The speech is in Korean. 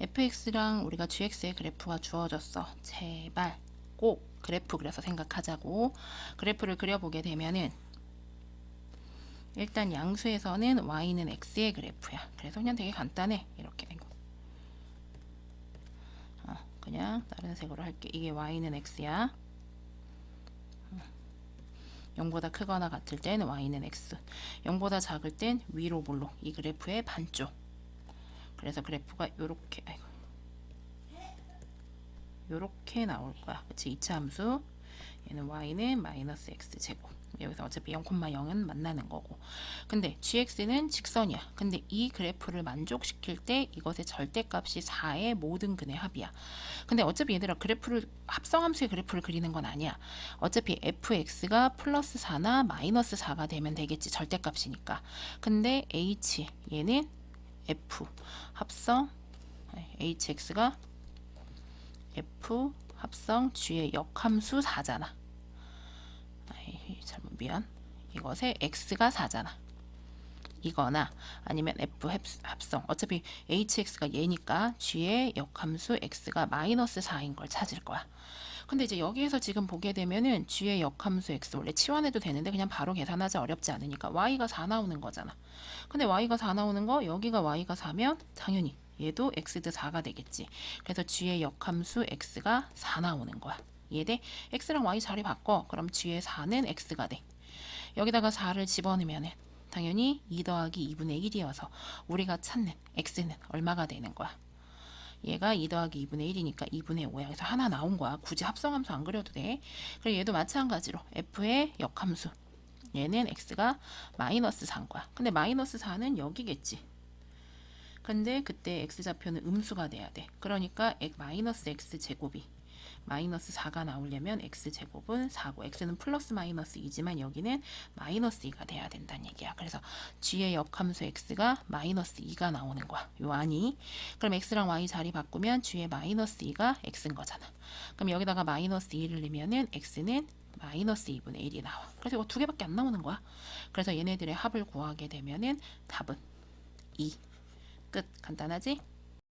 fx랑 우리가 gx의 그래프가 주어졌어. 제발 꼭 그래프 그려서 생각하자고. 그래프를 그려보게 되면은 일단 양수에서는 y는 x의 그래프야. 그래서 그냥 되게 간단해. 이렇게 된 거. 어, 그냥 다른 색으로 할게. 이게 y는 x야. 0보다 크거나 같을 땐 y는 x. 0보다 작을 땐 위로 볼록. 이 그래프의 반쪽. 그래서 그래프가 요렇게 아이고. 요렇게 나올 거야. 그치? 2차 함수. 얘는 y는 마이너스 x 제곱. 여기서 어차피 0,0은 만나는 거고. 근데 gx는 직선이야. 근데 이 그래프를 만족시킬 때 이것의 절대값이 4의 모든 근의 합이야. 근데 어차피 얘들아 그래프를 합성함수의 그래프를 그리는 건 아니야. 어차피 fx가 플러스 4나 마이너스 4가 되면 되겠지. 절대값이니까. 근데 h 얘는 f 합성 hx가 f 합성 g의 역함수 4잖아. 아이, 잘못 미안. 이것의 x가 4잖아. 이거나 아니면 f 합- 합성 어차피 hx가 얘니까 g의 역함수 x가 마이너스 4인 걸 찾을 거야. 근데 이제 여기에서 지금 보게 되면은 g의 역함수 x 원래 치환해도 되는데 그냥 바로 계산하자 어렵지 않으니까 y가 4 나오는 거잖아. 근데 y가 4 나오는 거 여기가 y가 4면 당연히 얘도 x도 4가 되겠지. 그래서 g의 역함수 x가 4 나오는 거야. 이해돼? x랑 y 자리 바꿔. 그럼 g의 4는 x가 돼. 여기다가 4를 집어넣으면 당연히 2 더하기 2분의 1이어서 우리가 찾는 x는 얼마가 되는 거야? 얘가 2 더하기 2분의 1이니까 2분의 5야. 그래서 하나 나온 거야. 굳이 합성함수 안 그려도 돼. 그리고 얘도 마찬가지로 f의 역함수. 얘는 x가 마이너스 4인 거야. 근데 마이너스 4는 여기겠지. 근데 그때 x좌표는 음수가 돼야 돼. 그러니까 x- 마이너스 x 제곱이 마이너스 4가 나오려면 x제곱은 4고 x는 플러스 마이너스 2지만 여기는 마이너스 2가 돼야 된다는 얘기야. 그래서 g의 역함수 x가 마이너스 2가 나오는 거야. 요 안이. 그럼 x랑 y 자리 바꾸면 g의 마이너스 2가 x인 거잖아. 그럼 여기다가 마이너스 2를 넣으면은 x는 마이너스 2분의 1이 나와. 그래서 이거 두 개밖에 안 나오는 거야. 그래서 얘네들의 합을 구하게 되면은 답은 2. 끝. 간단하지?